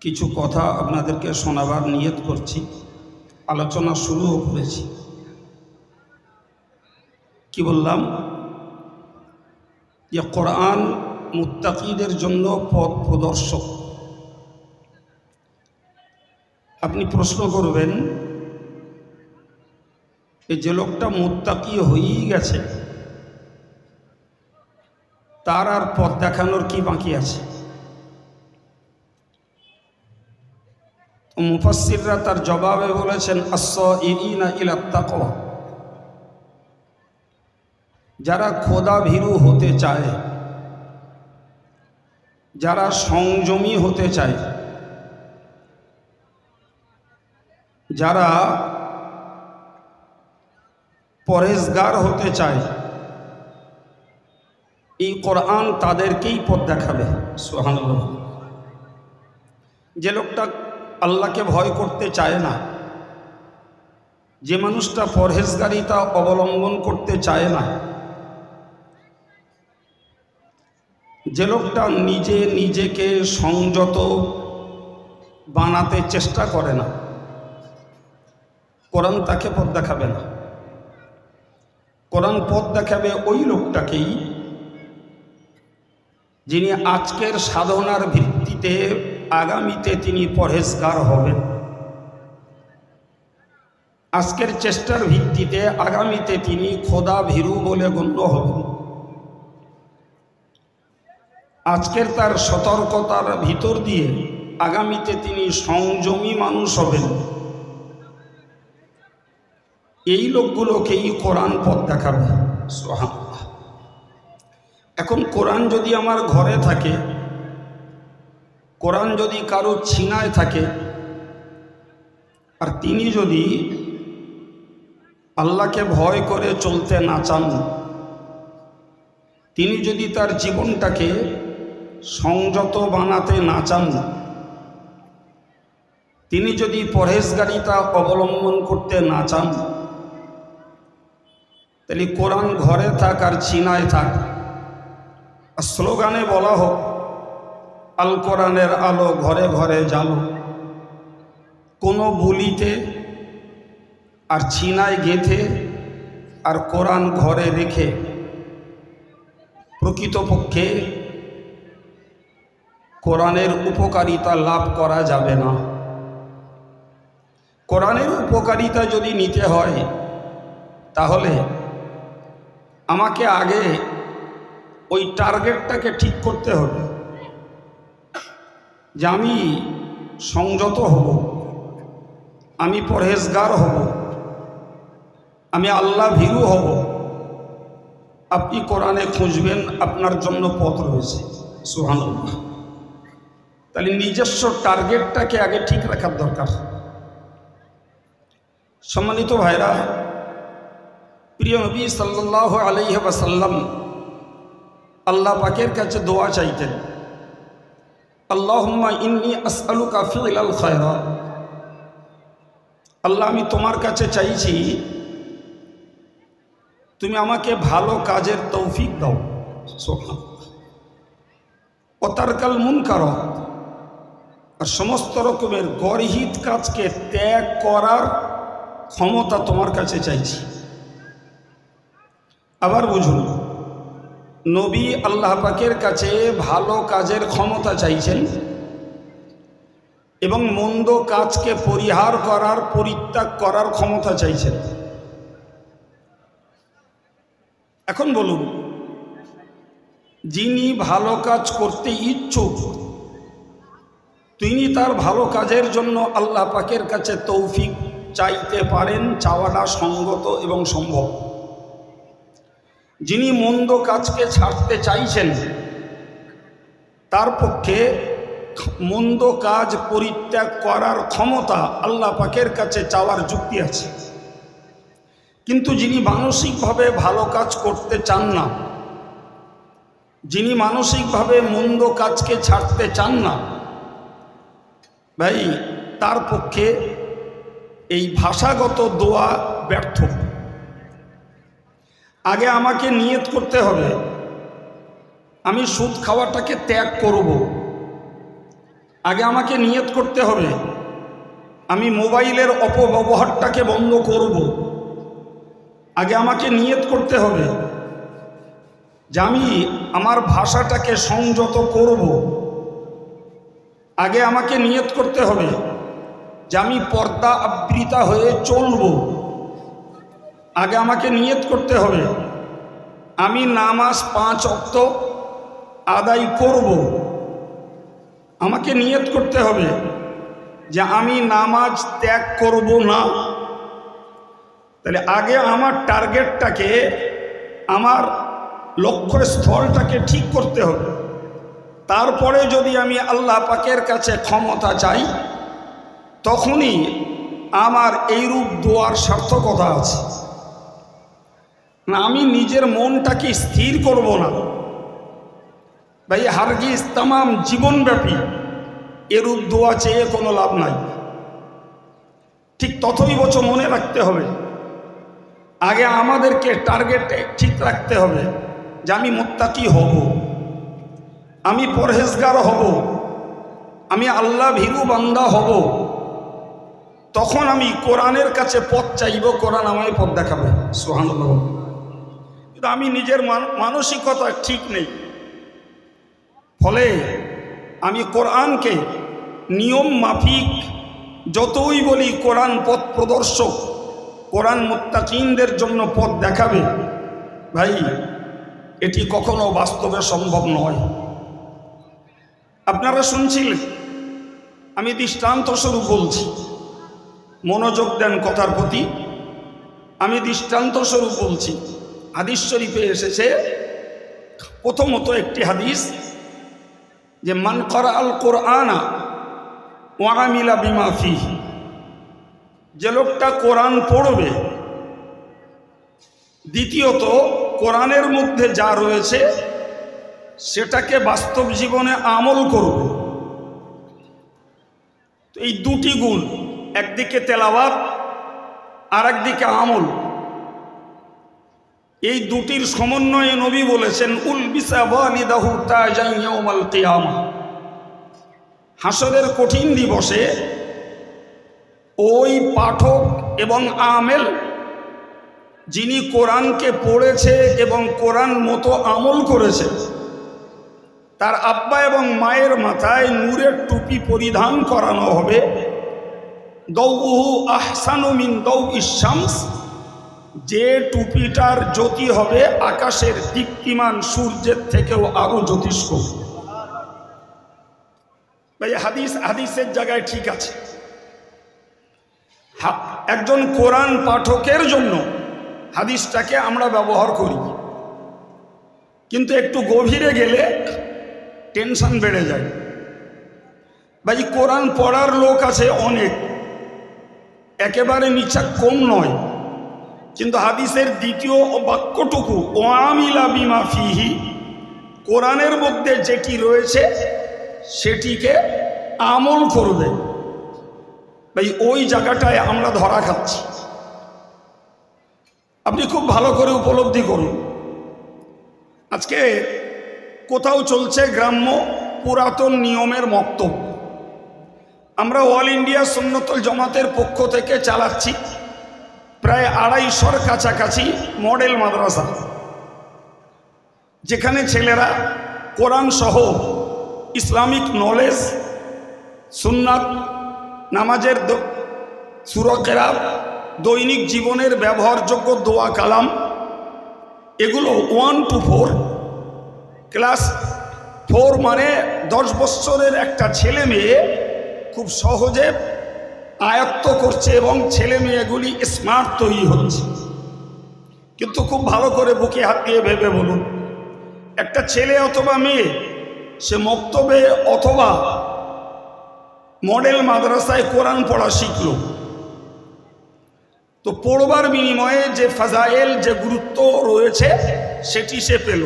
কিছু কথা আপনাদেরকে শোনাবার নিয়ত করছি। আলোচনা শুরুও করেছি। কি বললাম? যে কোরআন মুত্তাকিদের জন্য পথ প্রদর্শক। আপনি প্রশ্ন করবেন যে লোকটা মুত্তাকি হয়েই গেছে, তার আর পথ দেখানোর কি বাকি আছে? মুফাসিররা তার জবাবে বলেছেন আস ইরিনা ইলা তাকওয়া। যারা খোদা ভীরু হতে চায়, যারা সংযমী হতে চায়, যারা পরেজগার হতে চায়, এই কোরআন তাদেরকেই পথ দেখাবে। সোহানুল্লাহ যে লোকটা আল্লাহকে ভয় করতে চায় না। যে মানুষটা পরহেজগারিতা অবলম্বন করতে চায় না। যে লোকটা নিজে নিজেকে সংযত বানাতে চেষ্টা করে না। কোরআন তাকে পথ দেখাবে না। কোরআন পথ দেখাবে ওই লোকটাকেই যিনি আজকের সাধনার ভিত্তিতে আগামীতে তিনি পরহেজগার হবেন। আজকের চেষ্টার ভিত্তিতে আগামীতে তিনি খোদা ভীরু বলে গণ্য হবেন। আজকের তার সতর্কতার ভিতর দিয়ে আগামীতে তিনি সংযমী মানুষ হবেন। এই লোকগুলোকেই কোরআন পথ দেখাবে। সোহান এখন কোরআন যদি আমার ঘরে থাকে কোরআন যদি কারও ছিনায় থাকে, আর তিনি যদি আল্লাহকে ভয় করে চলতে না চান, তিনি যদি তার জীবনটাকে সংযত বানাতে না চান, তিনি যদি পরহেজগারিতা অবলম্বন করতে না চান, তাহলে কোরআন ঘরে থাক আর চিনায় থাক। আর স্লোগানে বলা হোক আল কোরআনের আলো ঘরে ঘরে জালো কোনো বুলিতে আর চিনায় গেথে আর কোরআন ঘরে রেখে প্রকৃতপক্ষে কোরআনের উপকারিতা লাভ করা যাবে না। কোরআনের উপকারিতা যদি নিতে হয়, তাহলে আমাকে আগে ওই টার্গেটটাকে ঠিক করতে হবে। যে আমি সংযত হব, আমি পরহেজগার হব, আমি আল্লাহ ভীরু হব। আপনি কোরআনে খুঁজবেন, আপনার জন্য পথ রয়েছে। সুহান তাহলে নিজস্ব টার্গেটটাকে আগে ঠিক রাখার দরকার। সম্মানিত ভাইরা, প্রিয় নবী সাল্লাহ আলহ বাসাল্লাম আল্লাহ পাকের কাছে দোয়া চাইতেন। ইন্নি আল্লাহ, আমি তোমার কাছে চাইছি, তুমি আমাকে ভালো কাজের তৌফিক দাও। অতারকাল মুন কার আর সমস্ত রকমের গরহিত কাজকে ত্যাগ করার ক্ষমতা তোমার কাছে চাইছি। আবার বুঝুন। নবী আল্লাহ পাকের কাছে ভালো কাজের ক্ষমতা চাইছেন এবং মন্দ কাজকে পরিহার করার, পরিত্যাগ করার ক্ষমতা চাইছেন। এখন বলুন, যিনি ভালো কাজ করতে ইচ্ছুক, তিনি তার ভালো কাজের জন্য আল্লাহ পাকের কাছে তৌফিক চাইতে পারেন, চাওয়াটা সঙ্গত এবং সম্ভব। যিনি মন্দ কাজকে ছাড়তে চাইছেন, তার পক্ষে মন্দ কাজ পরিত্যাগ করার ক্ষমতা আল্লাহ পাকের কাছে চাওয়ার যুক্তি আছে। কিন্তু যিনি মানসিকভাবে ভালো কাজ করতে চান না, যিনি মানসিকভাবে মন্দ কাজকে ছাড়তে চান না, ভাই, তার পক্ষে এই ভাষাগত দোয়া ব্যর্থ। আগে আমাকে নিয়ত করতে হবে। আমি সুদ খাওয়াটাকে ত্যাগ করব। আগে আমাকে নিয়ত করতে হবে। আমি মোবাইলের অপব্যবহারটাকে বন্ধ করব। আগে আমাকে নিয়ত করতে হবে যে আমি আমার ভাষাটাকে সংযত করব। আগে আমাকে নিয়ত করতে হবে যে আমি পর্দা আবৃতা হয়ে চলব। আগে আমাকে নিয়ত করতে হবে। আমি নামাজ পাঁচ অক্ত আদায় করব। আমাকে নিয়ত করতে হবে যে আমি নামাজ ত্যাগ করব না। তাহলে আগে আমার টার্গেটটাকে, আমার লক্ষ্যের স্থলটাকে ঠিক করতে হবে। তারপরে যদি আমি আল্লাহ পাকের কাছে ক্ষমতা চাই, তখনই আমার এইরূপ দোয়ার সার্থকতা আছে। না আমি নিজের মনটাকে স্থির করব না। ভাই, হারগিজ তাম জীবনব্যাপী এরূপ দোয়া চেয়ে কোনো লাভ নাই। ঠিক ততই বছর মনে রাখতে হবে। আগে আমাদেরকে টার্গেট ঠিক রাখতে হবে যে আমি মোত্তাকি হব। আমি পরহেজগার হব। আমি আল্লাহ ভীরু বান্দা হব। তখন আমি কোরআনের কাছে পথ চাইব, কোরআন আমায় পথ দেখাবে। সোহান কিন্তু আমি নিজের মানসিকতা ঠিক নেই। ফলে আমি কোরআনকে নিয়ম মাফিক যতই বলি কোরআন পথ প্রদর্শক, কোরআন মোত্তাকিনদের জন্য পথ দেখাবে, ভাই, এটি কখনো বাস্তবে সম্ভব নয়। আপনারা শুনছিলেন? আমি দৃষ্টান্ত স্বরূপ বলছি। মনোযোগ দেন কথার প্রতি। আমি দৃষ্টান্ত স্বরূপ বলছি। হাদিস শরীফে এসেছে, প্রথমত একটি হাদিস যে, মান করা আল কোরআনা ওয়ামিলা বিমাফি যে লোকটা কোরআন পড়বে, দ্বিতীয়ত কোরআনের মধ্যে যা রয়েছে, সেটাকে বাস্তব জীবনে আমল করবে। এই দুটি গুণ, একদিকে তেলাওয়াত আর একদিকে আমল। এই দুটির সমন্বয়ে নবী বলেছেন, উল বিসাবালিদাহু তাজাইয়াউমাল কিয়ামা। হাসরের কঠিন দিবসে ওই পাঠক এবং আমেল, যিনি কোরআনকে পড়েছে এবং কোরআন মতো আমল করেছে, তার আব্বা এবং মায়ের মাথায় নূরের টুপি পরিধান করানো হবে। দৌহু আহসানুমিন দৌ ইসামস যে টুপিটার জ্যোতি হবে আকাশের দীপ্তিমান সূর্যের থেকেও আরও জ্যোতিষ্ক। ভাই, হাদিস, হাদিসের জায়গায় ঠিক আছে। একজন কোরআন পাঠকের জন্য হাদিসটাকে আমরা ব্যবহার করি। কিন্তু একটু গভীরে গেলে টেনশন বেড়ে যায়। ভাই, কোরআন পড়ার লোক আছে অনেক। একেবারে নিচা কম নয়। কিন্তু হাদিসের দ্বিতীয় বাক্যটুকু, ওয়ামিলা বিমা ফিহি কোরআনের মধ্যে যেটি রয়েছে, সেটিকে আমল করবে। ভাই ওই জায়গাটায় আমরা ধরা খাচ্ছি। আপনি খুব ভালো করে উপলব্ধি করুন। আজকে কোথাও চলছে গ্রাম্য পুরাতন নিয়মের মক্তব্য। আমরা অল ইন্ডিয়া সুন্নতল জমাতের পক্ষ থেকে চালাচ্ছি। প্রায় আড়াইশোর কাছাকাছি মডেল মাদ্রাসা। যেখানে ছেলেরা কোরআন সহ ইসলামিক নলেজ, সুন্নাত, নামাজের সুরকেরা, দৈনিক জীবনের ব্যবহারযোগ্য দোয়া কালাম, এগুলো one two four class four মানে দশ বৎসরের একটা ছেলে মেয়ে খুব সহজে আয়ত্ত করছে এবং ছেলে মেয়েগুলি স্মার্ট তৈরি হচ্ছে। কিন্তু খুব ভালো করে বুকে হাত দিয়ে ভেবে বলুন, একটা ছেলে অথবা মেয়ে, সে মক্তবে অথবা মডেল মাদ্রাসায় কোরআন পড়া শিখল। তো পড়বার বিনিময়ে যে ফাজাইল, যে গুরুত্ব রয়েছে, সেটি সে পেল।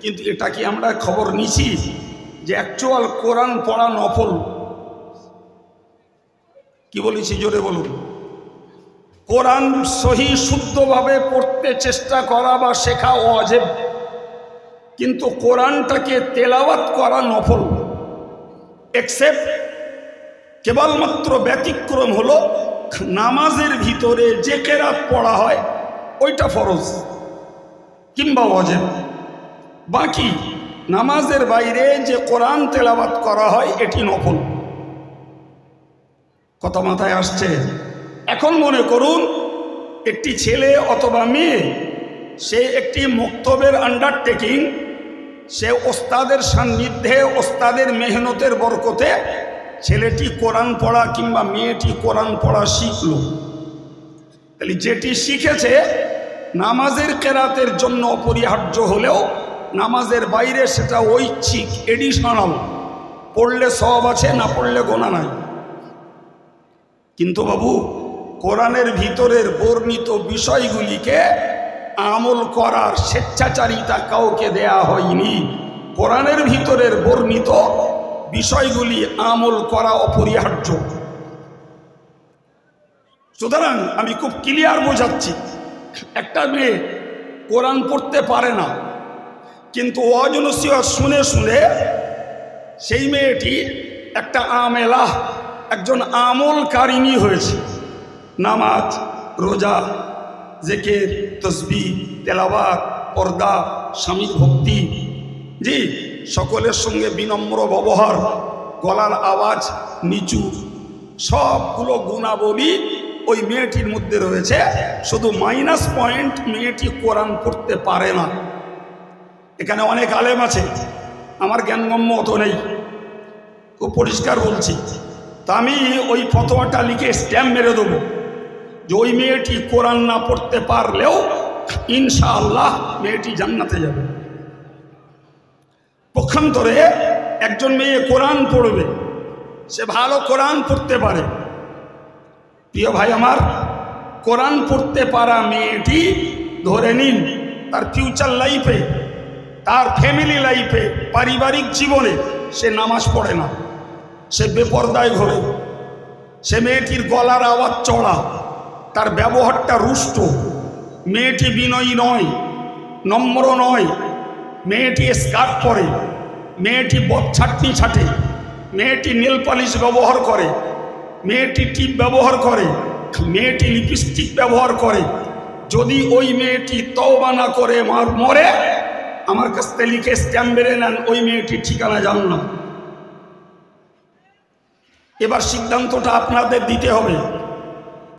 কিন্তু এটা কি আমরা খবর নিছি যে অ্যাকচুয়াল কোরআন পড়া নফল? কি বলেছি জোরে বলুন? কোরআন সহি শুদ্ধভাবে পড়তে চেষ্টা করা বা শেখা অজেব, কিন্তু কোরআনটাকে তেলাওয়াত করা নফল। এক্সেপ্ট কেবলমাত্র ব্যতিক্রম হলো নামাজের ভিতরে যে কেরাত পড়া হয়, ওইটা ফরজ কিংবা অজেব। বাকি নামাজের বাইরে যে কোরআন তেলাবাত করা হয়, এটি নকল কথা মাথায় আসছে। এখন মনে করুন, একটি ছেলে অথবা মেয়ে, সে একটি মুক্তবের আন্ডারটেকিং সে ওস্তাদের সান্নিধ্যে, ওস্তাদের মেহনতের বরকতে ছেলেটি কোরআন পড়া কিংবা মেয়েটি কোরআন পড়া শিখল। তাহলে যেটি শিখেছে, নামাজের কেরাতের জন্য অপরিহার্য হলেও নামাজের বাইরে সেটা ঐচ্ছিক এডিশনাল পড়লে সব আছে, না পড়লে গোনা নাই। কিন্তু বাবু, কোরআনের ভিতরের বর্ণিত বিষয়গুলিকে আমল করার স্বেচ্ছাচারিতা কাউকে দেয়া হয়নি। কোরআনের ভিতরের বর্ণিত বিষয়গুলি আমল করা অপরিহার্য। সুতরাং আমি খুব ক্লিয়ার বোঝাচ্ছি, একটা মেয়ে কোরআন পড়তে পারে না, কিন্তু অজনসীয় শুনে শুনে সেই মেয়েটি একটা আমেলা একজন আমলকারিনী হয়েছে। নামাজ, রোজা, জেকের, তসবি তেলাবাত পর্দা, স্বামী ভক্তি। জি, সকলের সঙ্গে বিনম্র ব্যবহার, গলার আওয়াজ নিচু। সবগুলো গুণাবলী ওই মেয়েটির মধ্যে রয়েছে। শুধু মাইনাস পয়েন্ট মেয়েটি কোরআন পড়তে পারে না। এখানে অনেক আলেম আছে। আমার জ্ঞানগম্য অত নেই। খুব পরিষ্কার বলছি। তা আমি ওই ফতোয়াটা লিখে স্ট্যাম্প মেরে দেবো। যে ওই মেয়েটি কোরআন না পড়তে পারলেও ইনশাআল্লাহ মেয়েটি জান্নাতে যাবে। পক্ষান্তরে একজন মেয়ে কোরআন পড়বে, সে ভালো কোরআন পড়তে পারে। প্রিয় ভাই আমার, কোরআন পড়তে পারা মেয়েটি ধরে নিন, তার ফিউচার লাইফে তার ফ্যামিলি লাইফে পারিবারিক জীবনে সে নামাজ পড়ে না। সে বেপর্দায় ঘোরে। সে মেয়েটির গলার আওয়াজ চড়া তার ব্যবহারটা রুষ্ট। মেয়েটি বিনয়ী নয়, নম্র নয়। মেয়েটি স্কার্ট পরে। মেয়েটি বচ্ছাটনি ছাটে। মেয়েটি নেল পালিশ ব্যবহার করে। মেয়েটি টিপ ব্যবহার করে। মেয়েটি লিপস্টিক ব্যবহার করে। যদি ওই মেয়েটি তওবা না করে মার, মরে, আমার কাছ থেকে লিখে স্ট্যাম্প বেড়ে নেন, ওই মেয়েটির ঠিকানা জানো না এবার সিদ্ধান্তটা আপনাদের দিতে হবে।